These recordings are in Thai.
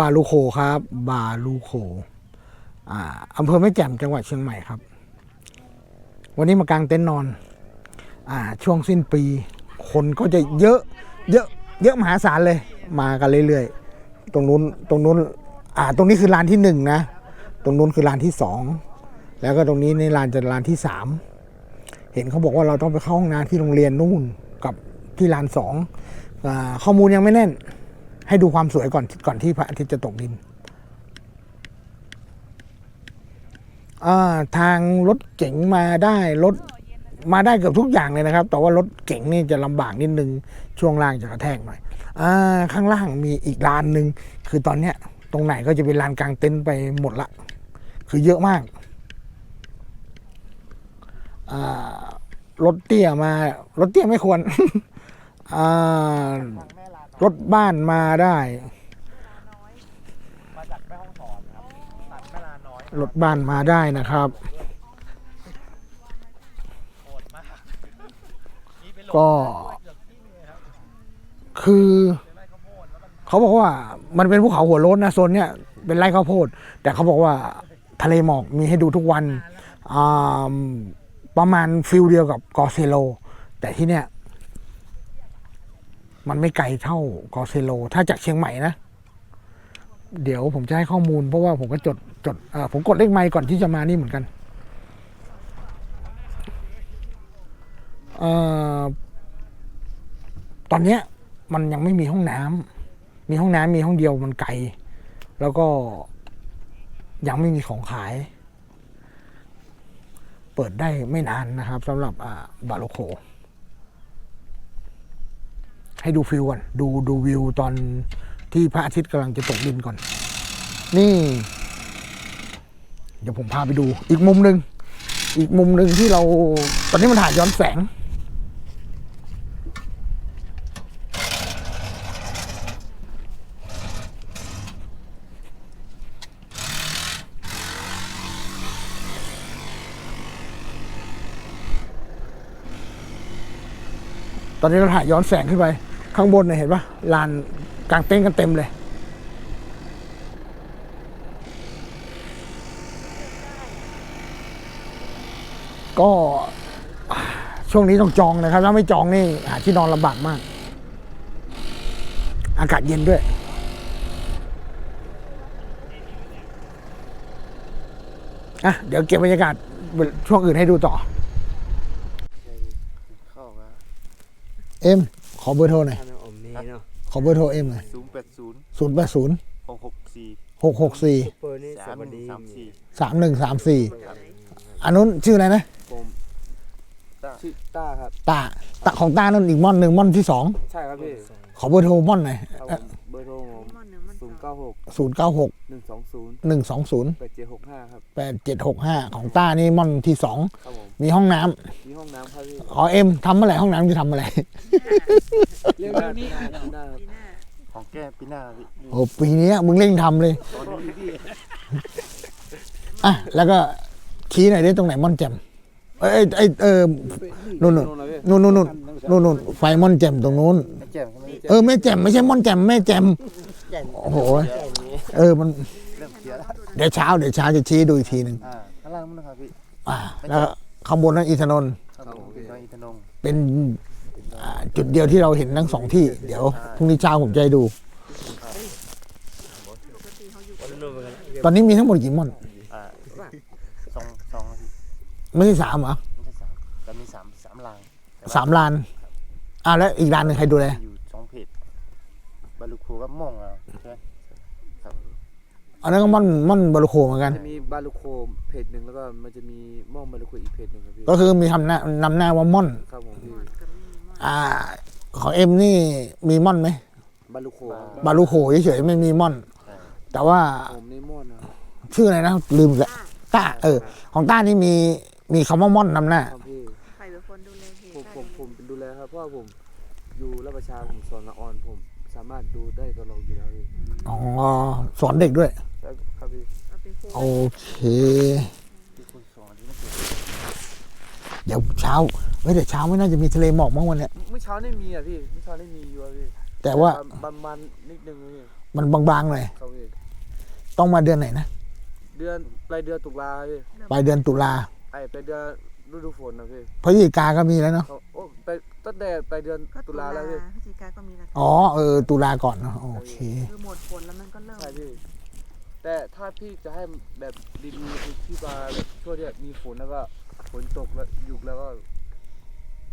บาลูโคครับ บาลูโคอ่าอำเภอแม่แจ่มจังหวัดเชียงใหม่ครับ วันนี้มากางเต็นท์นอนอ่าช่วงสิ้นปี คนก็จะเยอะเยอะเยอะมหาศาลเลย มากันเรื่อยๆ ตรงนู้นตรงนู้นอ่าตรงนี้คือลานที่หนึ่งนะ ตรงนู้นคือลานที่สองแล้วก็ตรงนี้ในลานจะลานที่สามเห็นเขาบอกว่าเราต้องไปเข้าห้องน้ำที่โรงเรียนนู่นกับที่ลานสองอาข้อมูลยังไม่แน่น ให้ดูความสวยก่อนก่อนที่พระอาทิตย์จะตกดินอ่าทางรถเก๋งมาได้รถมาได้เกือบทุกอย่างเลยนะครับ แต่ว่ารถเก๋งนี่จะลำบากนิดนึง ช่วงล่างจะกระแทกหน่อยอ่าข้างล่างมีอีกลานหนึ่งคือตอนเนี้ย ตรงไหนก็จะเป็นลานกลางเต็นท์ไปหมดละ คือเยอะมากอ่ารถเตี้ยมารถเตี้ยไม่ควรอ่า รถบ้านมาได้มาจากแม่ห้องสอนครับตัดแม่ลาน้อยรถบ้านมาได้นะครับ โหดมากมีไปหลบก็ เกือบที่เลยครับคือเป็นไร่ข้าวโพดแล้วมันเขาบอกว่ามันเป็นภูเขาหัวโล้นนะโซนเนี้ยเป็นไร่ข้าวโพด แต่เขาบอกว่าทะเลหมอกมีให้ดูทุกวันอ่าประมาณฟิลเดียวกับกอเซโล แต่ที่เนี้ย มันไม่ไกลเท่ากอเซโล ถ้าจากเชียงใหม่นะ เดี๋ยวผมจะให้ข้อมูลเพราะว่าผมก็จดจดผมกดเลขไมค์ก่อนที่จะมานี่เหมือนกันออตอนเนี้ยมันยังไม่มีห้องน้ำมีห้องน้ำมีห้องเดียวมันไกล แล้วก็ยังไม่มีของขาย เปิดได้ไม่นานนะครับสำหรับบาโลโค ให้ดูฟิวก่อนดูดูวิวตอนที่พระอาทิตย์กำลังจะตกดินก่อน นี่ เดี๋ยวผมพาไปดู อีกมุมหนึ่งอีกมุมหนึ่งที่เราตอนนี้มันถ่ายย้อนแสง ตอนนี้เราถ่ายย้อนแสงขึ้นไป ข้างบนเนี่ยเห็นปะลานกลางเต้นท์กันเต็มเลย ก็ช่วงนี้ต้องจองนะครับ ถ้าไม่จองนี่หาที่นอนลำบากมาก อากาศเย็นด้วย อะ เดี๋ยวเก็บบรรยากาศช่วงอื่นให้ดูต่อ เอ็ม ขอเบอร์โทรหน่อยถ้าน้ำอมนี้เนาะขอเบอร์โทรเอ็มหน่อยศูนย์แปดศูนย์ศูนย์แปดศูนย์หกหกสี่หกหกสี่เปอร์นี่สวัสดีสามสี่สามหนึ่งสามสี่อันนู้นชื่ออะไรนะ ผมชื่อต้าครับ ตาตาของตานั่นอีกม่อนหนึ่งม่อนที่สองใช่ครับพี่ ขอเบอร์โทรม่อนหน่อยครับผมเบอร์โทรผมศูนย์ เก้าหกศูนย์เก้าหกหนึ่งสองศูนย์หนึ่งสองศูนย์แปดเจ็ดหกห้าครับแปดเจ็ดหกห้าของต้านี่ม่อนที่สองครับผมมีห้องน้ำมีห้องน้ำครับพี่ขอเอ็มทำเมื่อไหร่ห้องน้ำจะทำอะไรเรื่องนี้หน้าครับของแก้ปีหน้าพี่โอ้ปีนี้มึงเร่งทำเลยอะแล้วก็ชี้หน่อยได้ตรงไหนม่อนแจ่มเอ้ยเอ้ยเออนู่นนู่นนู่นนู่นนู่นนู่นนู่นไฟม่อนแจ่มตรงนู้น แจ่มใช่ไหมเออแม่แจ่มไม่ใช่ม่อนแจ่มแม่แจ่ม โอ้โห เออมัน เริ่มเสียแล้วเดี๋ยวเช้าเดี๋ยวเช้าจะชี้ดูอีกทีหนึ่งอ่าข้างล่างมันนะครับพี่อ่าแล้วก็ข้างบนนั้นอินทนนท์ครับผมเป็นน้องอินทนงค์เป็นอ่าจุดเดียวที่เราเห็นทั้งสองที่ เดี๋ยวพรุ่งนี้เช้าผมจะให้ดู ตอนนี้มีทั้งหมดกี่ม่อน อ่าสองสองครับพี่ไม่ใช่สามเหรอไม่ใช่สามแต่มีสามสามลางแต่ว่สามลานอ่าแล้วอีกลานหนึ่งใครดูแลอยู่สองเพจบาลูคูกับม่องเราใช่ไหมครับ อันนั้นก็ม่อนม่อนบาลูโคเหมือนกัน จะมีบาลูโคเพจหนึ่งแล้วก็มันจะมีม่องบาลูโคอีกเพจหนึ่งครับพี่ก็คือมีทำหน้านำหน้าว่าม่อน ครับผมพี่อ่า ของเอ็มนี่มีม่อนไหมบาลูโคบาลูโคเฉยๆไม่มีม่อน แต่ว่าผมนี่ม่อนนะชื่ออะไรนะลืมอีกแล้วต้าเออ ของต้านี่มีมีคำว่าม่อนนำหน้า ครับพี่ใครเป็นคนดูแลเพจผมผมผมเป็นดูแลครับเพราะว่าผมอยู่รับประชาผมสอนละออนผม สามารถดูได้ตลอดอยู่แล้วพี่ อ๋อ สอนเด็กด้วย โอเคที่คุณสอนที่ไม่เกิดเดี๋ยวเช้าเฮ้ยเดี๋ยวเช้าไม่น่าจะมีทะเลหมอกมั้งวันเนี้ยเมื่อเช้านี่มีอะพี่เมื่อเช้านี่มีอยู่อะพี่แต่ว่าบานบานๆนิดนึงอะพี่มันบางๆหน่อยครับพี่ต้องมาเดือนไหนนะเดือนปลายเดือนตุลาพี่ปลายเดือนตุลาไอ้ปลายเดือนฤดูฝนนะพี่พฤศจิกาก็มีแล้วเนาะเขาโอ้ไปตั้งแต่ปลายเดือนก็ตุลาแล้วพี่พฤศจิกาก็มีแล้วอ๋อเออตุลาก่อนเนาะโอเคคือหมดฝนแล้วมันก็เริ่มใช่พี่ แต่ถ้าพี่จะให้แบบดีๆคือพี่มาแบบช่วงที่แบบมีฝนแล้วก็ฝนตกแล้วหยุกแล้วก็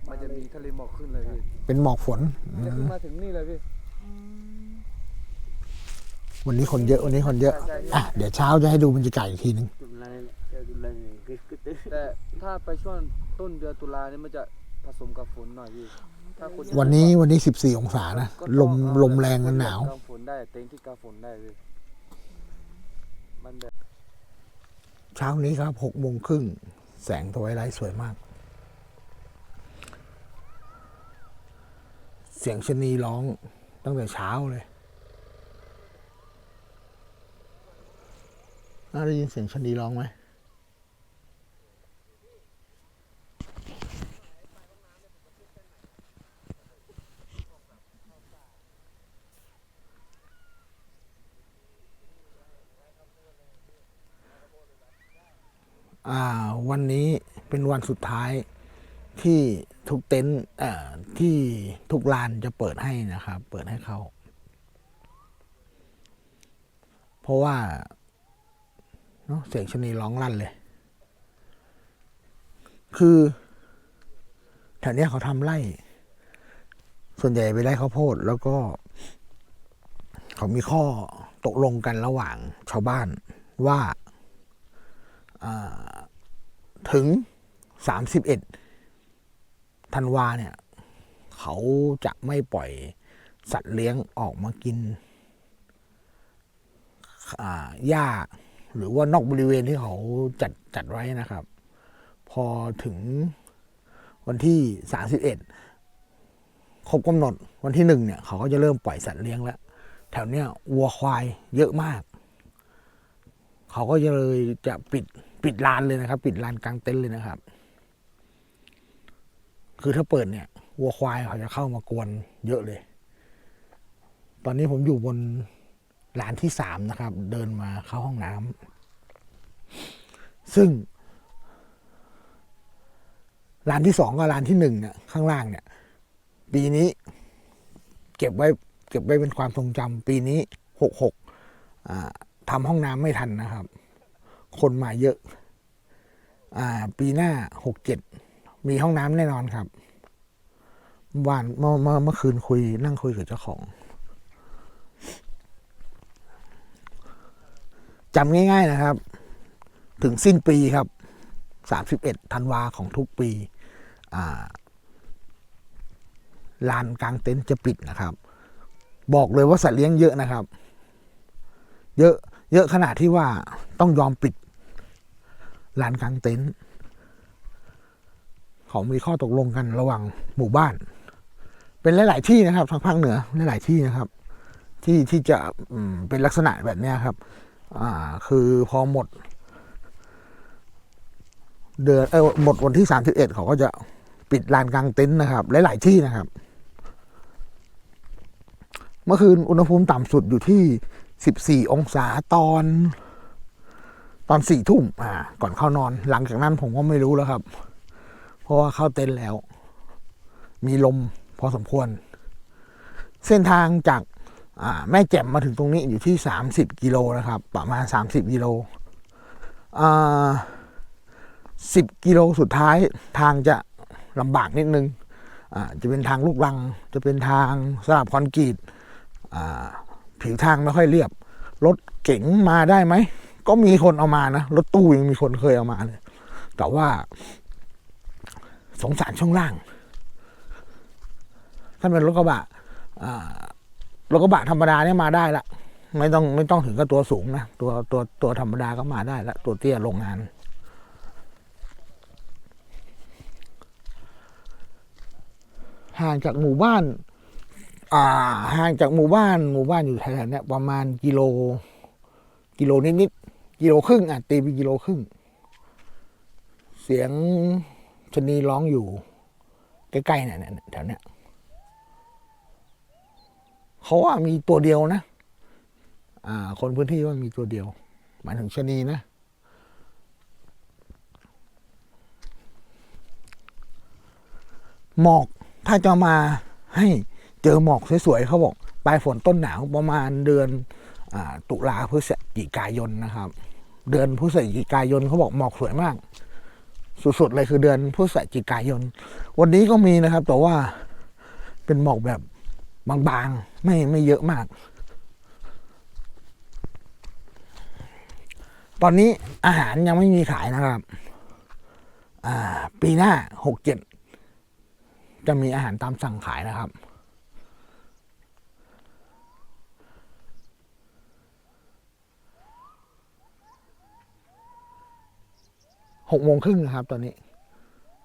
มันจะมีทะเลหมอกขึ้นเลยพี่เป็นหมอกฝนอืจะมขึ้นมาถึงนี่เลยพี่ อืมวันนี้คนเยอะวันนี้คนเยอะใช่ใช่พี่อะเดี๋ยวเช้าจะให้ดูบรรยากาศอีกทีนึงแต่ถ้าไปช่วงต้นเดือนตุลาเนี่ยมันจะผสมกับฝนหน่อยพี่ถ้าคนวันนี้วันนี้สิบสี่องศานะก็ลต้องมเอาลมแรงกันหนาวกางฝนได้เต็นท์ที่กางฝนได้พี่มันแบบ เช้านี้ครับหกโมงครึ่งแสงทวายไลท์สวยมาก เสียงชนีร้องตั้งแต่เช้าเลยน่าได้ยินเสียงชนีร้องไหมอ่า วันนี้เป็นวัน สุดท้ายที่ทุกเต็นท์ที่ทุกลานจะเปิดให้นะครับ เปิดให้เข้า เพราะว่าเนอะเสียงชนีร้องลั่นเลย คือแถวนี้เขาทำไร่ ส่วนใหญ่ไปไร่ข้าวโพด แล้วก็ เขามีข้อตกลงกันระหว่างชาวบ้านว่าถึง สามสิบเอ็ดธันวาเนี่ย เขาจะไม่ปล่อยสัตว์เลี้ยงออกมากินหญ้าหรือว่านอกบริเวณที่เขาจัดจัดไว้นะครับ พอถึงวันที่สามสิบเอ็ดครบกำหนดวันที่หนึ่งเนี่ยเขาก็จะเริ่มปล่อยสัตว์เลี้ยงแล้ว แถวเนี้ยวัวควายเยอะมาก เขาก็จะเลยจะปิดปิดลานเลยนะครับ ปิดลานกลางเต็นท์เลยนะครับ คือถ้าเปิดเนี่ยวัวควายเขาจะเข้ามากวนเยอะเลย ตอนนี้ผมอยู่บนร้านที่สามนะครับ เดินมาเข้าห้องน้ำซึ่งร้านที่สองกับร้านที่หนึ่งเนี่ยข้างล่างเนี่ย ปีนี้ เก็บไว้เก็บไว้เป็นความทรงจำปีนี้หกหกทำห้องน้ำไม่ทันนะครับ คนมาเยอะอปีหน้าหกเจ็ด มีห้องน้ำแน่นอนครับวานเมื่อเมื่อเมื่อคืนคุยนั่งคุยกับเจ้าของจำง่าย ๆนะครับ ถึงสิ้นปีครับ31ธันวาของทุกปีลานกลางเต็นท์จะปิดนะครับ บอกเลยว่าสัตว์เลี้ยงเยอะนะครับ เยอะเยอะขนาดที่ว่าต้องยอมปิดลานกลางเต็นท์ เขามีข้อตกลงกันระหว่างหมู่บ้าน เป็นหลาย ๆ ที่นะครับทางภาคเหนือหลาย ๆ ที่นะครับ ที่ที่จะเป็นลักษณะแบบนี้ครับ อ่า คือพอหมด เดือนเออหมดวันที่สามสิบเอ็ดเขาก็จะปิดลานกลางเต็นท์นะครับ หลาย ๆ ที่นะครับ เมื่อคืนอุณหภูมิต่ำสุดอยู่ที่สิบสี่องศาตอนตอนสี่ทุ่มอ่า ก่อนเข้านอน หลังจากนั้นผมก็ไม่รู้แล้วครับ เพราะว่าเข้าเต็นท์แล้ว มีลมพอสมควร เส้นทางจากาแม่แจ่มมาถึงตรงนี้อยู่ที่สามสิบกิโลนะครับ ประมาณสามสิบกิโลอ่าสิบกิโลสุดท้ายทางจะลำบากนิดนึงอ่าจะเป็นทางลูกรัง จะเป็นทางสลับคอนกรีตผิวทางไม่ค่อยเรียบ รถเก๋งมาได้ไหม ก็มีคนเอามานะ รถตู้ยังมีคนเคยเอามาเลย แต่ว่า สงสารช่วงล่าง ถ้าเป็นรถกระบะรถกระบะธรรมดาเนี่ยมาได้ละไม่ต้องไม่ต้องถึงกับตัวสูงนะตัวตัวตัวธรรมดาก็มาได้ละตัวเตี้ยโรงงานห่างจากหมู่บ้าน อ่า ห่างจากหมู่บ้าน หมู่บ้านอยู่แถวๆนี้ประมาณกิโล กิโลนิดๆกิโลครึ่งอะตีเป็นกิโลครึ่ง เสียง ชนีร้องอยู่ ใกล้ๆเนี่ยแถวเนี้ยเขาว่ามีตัวเดียวนะ อ่า คนพื้นที่ว่ามีตัวเดียว หมายถึงชนีนะ หมอกถ้าจะมาให้เจอหมอกสวยๆเขาบอกปลายฝนต้นหนาวประมาณเดือนอตุลาพฤศจิกายนนะครับ เดือนพฤศจิกายนเขาบอกหมอกสวยมาก สุดๆเลยคือเดือนพฤศจิกายน วันนี้ก็มีนะครับ แต่ว่าเป็นหมอกแบบบางๆ ไม่ไม่เยอะมาก ตอนนี้อาหารยังไม่มีขายนะครับ ปีหน้าหกเจ็ดจะมีอาหารตามสั่งขายนะครับ หกโมงครึ่งนะครับ ตอนนี้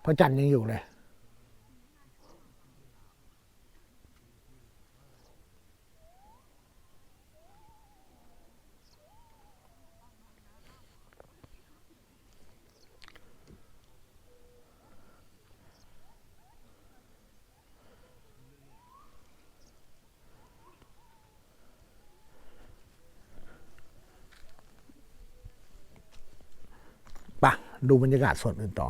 พระจันทร์ยังอยู่เลย ปะ ดูบรรยากาศส่วนอื่นต่อ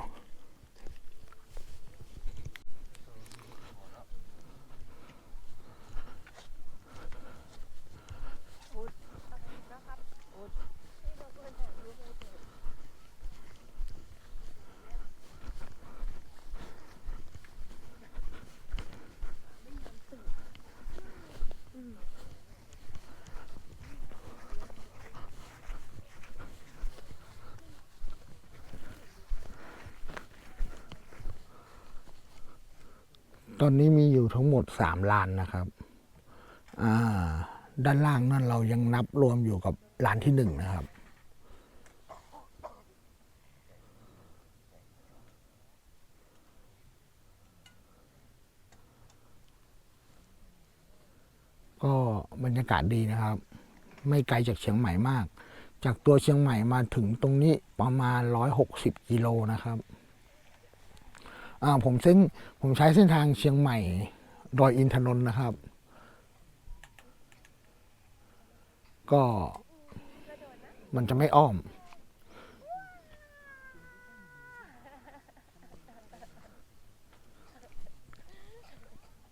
ตอนนี้มีอยู่ทั้งหมด สามล้านนะครับ อ่า ด้านล่างนั่นเรายังนับรวมอยู่กับล้านที่หนึ่งนะครับ ก็บรรยากาศดีนะครับ ไม่ไกลจากเชียงใหม่มาก จากตัวเชียงใหม่มาถึงตรงนี้ประมาณร้อยหกสิบกิโลนะครับอ่าผมเส้นผมใช้เส้นทางเชียงใหม่ ดอยอินทนนท์นะครับ ก็มันจะไม่อ้อม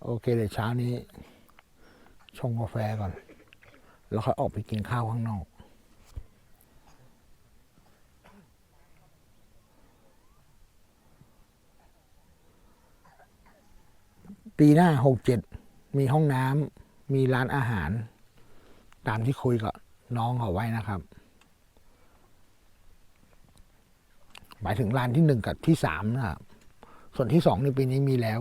โอเคเดี๋ยวเช้านี้ ชงกาแฟก่อน แล้วค่อยออกไปกินข้าวข้างนอก ปีหน้าหกเจ็ดมีห้องน้ำมีร้านอาหาร ตามที่คุยกับน้องเขาไว้นะครับ หมายถึงร้านที่หนึ่งกับที่สามนะครับส่วนที่สองในปีนี้มีแล้ว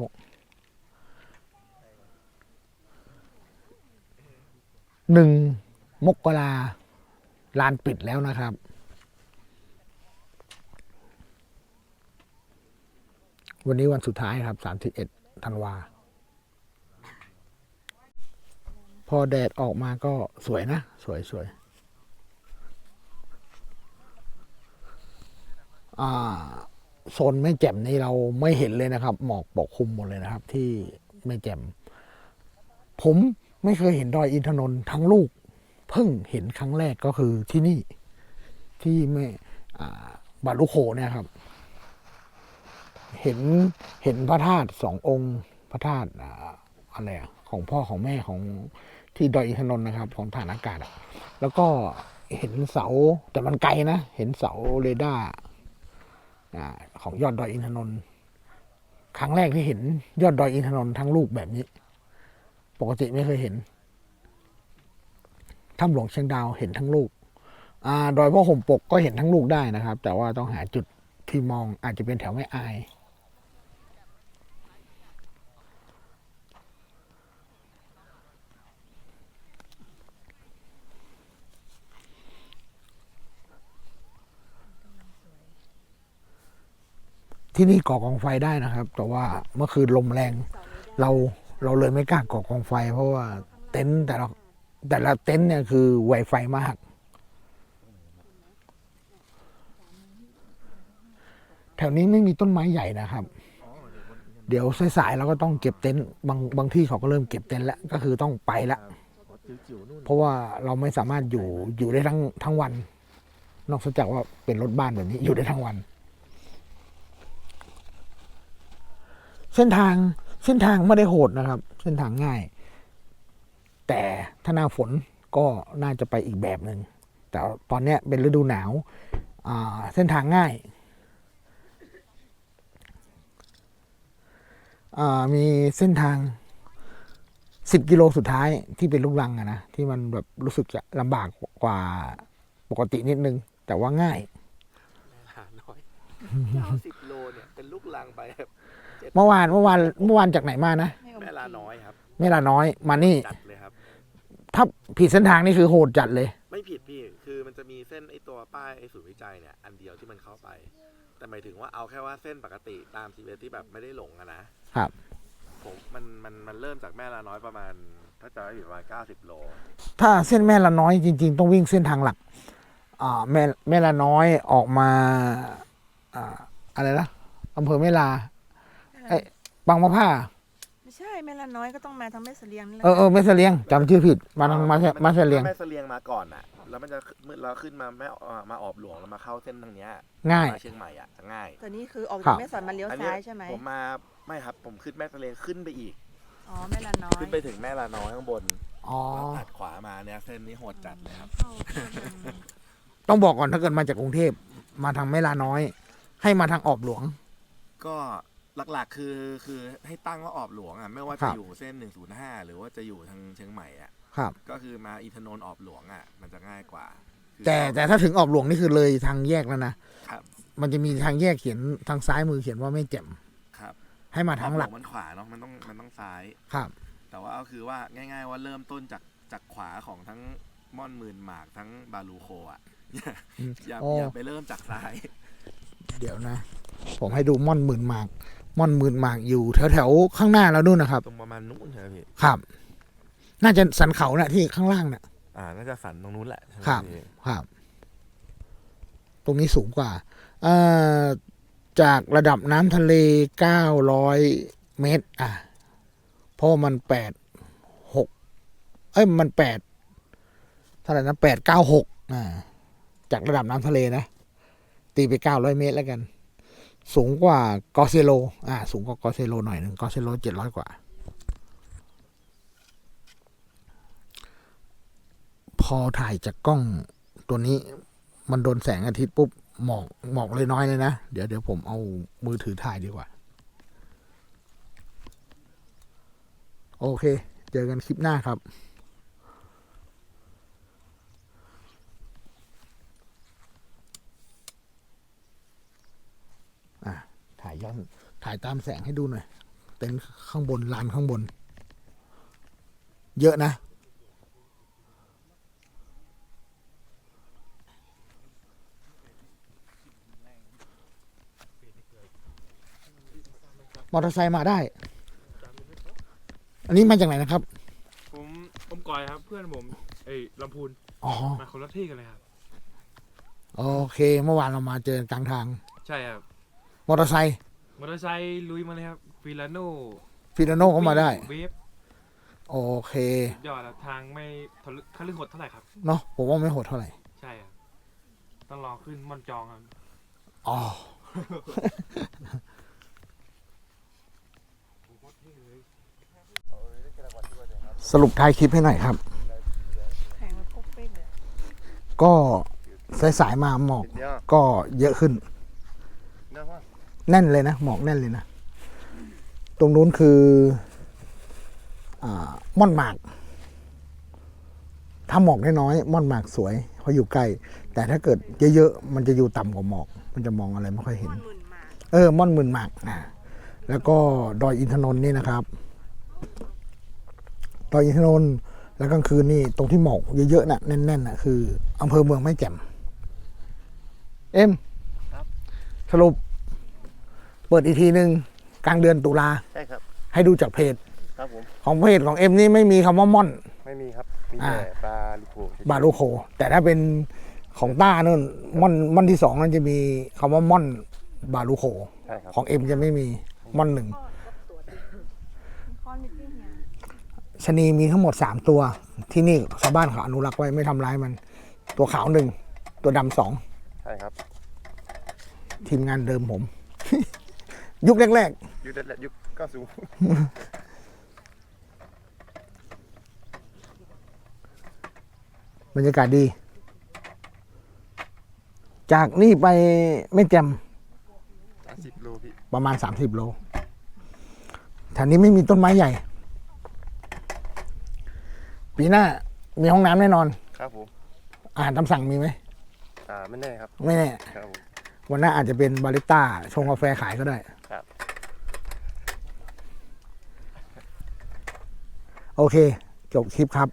หนึ่งมกราลานปิดแล้วนะครับ วันนี้วันสุดท้ายครับสามสิบเอ็ดธันวา พอแดดออกมาก็สวยนะ สวยสวยอ่าโซนแม่แจ่มนี่เราไม่เห็นเลยนะครับ หมอกปกคลุมหมดเลยนะครับ ที่แม่แจ่ม ผมไม่เคยเห็นดอยอินทนนท์ทั้งลูก เพิ่งเห็นครั้งแรกก็คือที่นี่ ที่แม่บาลุโคเนี่ยครับ เห็นเห็นพระธาตุสององค์พระธาตุอ่าอะไรอะของพ่อของแม่ของ ที่ดอยอินทนนท์นะครับ ของฐานอากาศ แล้วก็เห็นเสาแต่มันไกลนะ เห็นเสาเรดาร์ของยอดดอยอินทนนท์ครั้งแรกที่เห็นยอดดอยอินทนนท์ทั้งลูกแบบนี้ ปกติไม่เคยเห็นถ้ำหลวงเชียงดาวเห็นทั้งลูกอดอยพ่อห่มปกก็เห็นทั้งลูกได้นะครับ แต่ว่าต้องหาจุดที่มองอาจจะเป็นแถวไม่อาย ที่นี่ก่อกองไฟได้นะครับ แต่ว่าเมื่อคืนลมแรงเราเราเลยไม่กล้าก่อกองไฟ เพราะว่าเต็นท์แต่ละแต่ละเต็นท์เนี่ยคือไวไฟมากแถวนี้ไม่มีต้นไม้ใหญ่นะครับ เดี๋ยวสายๆเราก็ต้องเก็บเต็นท์บางบางที่เขาก็เริ่มเก็บเต็นท์แล้วก็คือต้องไปละจิ๋วเพราะว่าเราไม่สามารถอยู่อยู่ได้ทั้งทั้งวัน นอกจากว่าเป็นรถบ้านแบบนี้อยู่ได้ทั้งวัน ส้นทางเส้นทางไม่ได้โหดนะครับ เส้นทางง่าย แต่ถ้าหน้าฝนก็น่าจะไปอีกแบบหนึ่งแต่ตอนเนี้ยเป็นฤดูหนาวอ่าเส้นทางง่ายอ่ามีเส้นทางสิบกิโลสุดท้ายที่เป็นลูกรังอะนะ ที่มันแบบรู้สึกจะลำบากกว่าปกตินิดนึง แต่ว่าง่ายหาน้อยเก้าสิบโลเนี่ย เป็นลูกลังไปครับ เมื่อวานเมื่อวานเมื่อวานจากไหนมานะไม่โอเคแม่ลาน้อยครับเมลาน้อยมานี่ จัดเลยครับ ถ้าผิดเส้นทางนี่คือโหดจัดเลย ไม่ผิดพี่คือมันจะมีเส้นไอตัวป้ายไอศูนย์วิจัยเนี่ยอันเดียวที่มันเข้าไป แต่หมายถึงว่าเอาแค่ว่าเส้นปกติตามซีเวที่แบบไม่ได้หลงอะนะครับ ผมมันมันมันเริ่มจากแม่ลาน้อยประมาณ ถ้าจะไม่ผิดประมาณเก้าสิบโล ถ้าเส้นแม่ละน้อยจริง ๆ ต้องวิ่งเส้นทางหลักอ่าแม่แม่ละน้อยออกมาอ่าอะไรนะอำเภอแม่ลา เอ้ยบางมะผ้าไม่ใช่แม่ละน้อยก็ต้องมาทางแม่เสลียงนี่แหละเออเออแม่เสลียงจำชื่อผิดมาทางมาแม่มาเสลียง แม่เสลียงมาก่อนน่ะ แล้วมันจะขึ้นเราขึ้นมาแม่อ่ามาออบหลวงแล้วมาเข้าเส้นทางเนี้ยง่าย มาเชียงใหม่อะจะง่ายแต่นี่คือออกครัจากบ แม่สอดมาเลี้ยวอันเนี้ซ้ายใช่ไหมผมมาไม่ครับผมขึ้นแม่เสลียงขึ้นไปอีก อ๋อแม่ละน้อยขึ้นไปถึงแม่ลาน้อยข้างบนอ๋อ แล้วตัดขวามาเนี่ยเส้นนี้โหดจัดเลยครับเข้าเข้าทางต้องบอกก่อนถ้าเกิดมาจากกรุงเทพมาทางแม่ลาน้อย ให้มาทางออบหลวง ก็ หลักๆ คือคือให้ตั้งว่าออบหลวงอะไม่ว่าครัจะบ อยู่เส้น 105 หรือว่าจะอยู่ทางเชียงใหม่อะครับ ก็คือมาอินทนนท์ออบหลวงอะมันจะง่ายกว่าคือแต่แต่ถ้าถึงออบหลวงนี่คือเลยทางแยกแล้วนะครับมันจะมีทางแยกเขียนทางซ้ายมือเขียนว่าไม่แจ่มครับให้มาทางหลักออบวมันขวาเนาะมันต้องมันต้องซ้าย ครับ แต่ว่าก็คือว่าง่าย ๆ ว่าเริ่มต้นจากจากขวาของทั้งม่อนหมื่นหมากทั้งบาลูโคอะอย่าอืมอย่าโอ้อย่าไปเริ่มจากซ้าย เดี๋ยวนะ ผมให้ดูม่อนหมื่นหมาก ม่อนหมื่นหมากอยู่แถวแถวๆข้างหน้าเรานู่นนะครับ ตรงประมาณนู้นใช่ไหมพี่ครับ น่าจะสันเขาน่ะที่ข้างล่างน่ะ อ่าน่าจะสันตรงนู้นแหละใช่ไหมครับ พี่ครับ ตรงนี้สูงกว่าเอ่อจากระดับน้ำทะเล 900 เมตร อะ เพราะว่ามันแปดหกเอ้ย มันแปดเท่าไหร่นะแปดเก้าหกอ่า จากระดับน้ำทะเลนะ ตีไป 900 เมตรแล้วกัน สูงกว่ากอเซโลอ่าสูงกว่ากอเซโลหน่อยหนึ่งกอเซโลเจ็ดร้อยกว่า พอถ่ายจากกล้องตัวนี้ มันโดนแสงอาทิตย์ปุ๊บหมอกหมอกเลยน้อยเลยนะ เดี๋ยวเดี๋ยวผมเอามือถือถ่ายดีกว่า โอเค เจอกันคลิปหน้าครับ อะ ถ่ายย้อนถ่ายตามแสงให้ดูหน่อย เต็นท์ข้างบนลานข้างบน เยอะนะ มอเตอร์ไซค์มาได้ อันนี้มาจากไหนนะครับ ผมผมกอยครับเพื่อนผมไอ้ลำพูนอ๋อ มาคนละที่กันเลยครับ โอเค เมื่อวานเรามาเจอกลางทาง ใช่ครับ มอเตอร์ไซค์ มอเตอร์ไซค์ลุยมาเลยครับฟิลาโน่ฟิลาโนก็มาได้ เวฟโอเคยอดแล้วทางไม่ทะลึทะลึ่งหดเท่าไหร่ครับ เนาะผมว่าไม่โหดเท่าไหร่ใช่ครับต้องรอขึ้นม่อนจองครับอ๋อสรุปท้ายคลิปให้หน่อยครับแข่งมาปุ๊บเป๊กเลย ก็สายๆมาหมอกเดี๋ยวก็เยอะขึ้นเดี๋ยวว่า แน่นเลยนะ หมอกแน่นเลยนะ ตรงนู้นคืออ่าม่อนหมาก ถ้าหมอกน้อยๆม่อนหมากสวยเพราะอยู่ใกล้ แต่ถ้าเกิดเยอะๆมันจะอยู่ต่ำกว่าหมอก มันจะมองอะไรไม่ค่อยเห็นม่อนหมื่นหมากเออ ม่อนหมื่นหมากอ่าแล้วก็ดอยอินทนนท์นี่นะครับ ดอยอินทนนท์แล้วกลางคืนนี่ตรงที่หมอกเยอะๆน่ะแน่นๆน่ะคืออำเภอเมืองไม่แจ่ม เอ็มสรุป เปิดอีกทีหนึ่งกลางเดือนตุลาใช่ครับให้ดูจากเพจครับผมของเพจของเอ็มนี่ไม่มีคำว่าม่อน ไม่มีครับมีอ่า แต่ปลาลิโกเฉยๆบาลูโค แต่ถ้าเป็นของต้านู่นม่อนม่อนที่สองนั่นจะมีคำว่าม่อนบาลูโค ใช่ครับของเอ็มจะไม่มีม่อนหนึ่งข้อนิดเดียวเนี่ยชะนีมีทั้งหมดสามตัว ที่นี่ชาวบ้านเขาอนุรักษ์ไว้ไม่ทำร้ายมัน ตัวขาวหนึ่งตัวดำสองช่ครับทีมงานเดิมผม ยุคแรกยุคแรกยุคก็สูงๆบรรยากาศดี จากนี่ไปไม่แจ่มสิบโลพี่ประมาณ 30 โลแถวนี้ไม่มีต้นไม้ใหญ่ ปีหน้ามีห้องน้ำแน่นอน ครับผมอาหารตามสั่งมีไหมอ่าไม่แน่ครับ ไม่แน่ ครับผมวันหน้าอาจจะเป็นบาริสต้าชงกาแฟขายก็ได้ ครับ โอเค จบคลิปครับ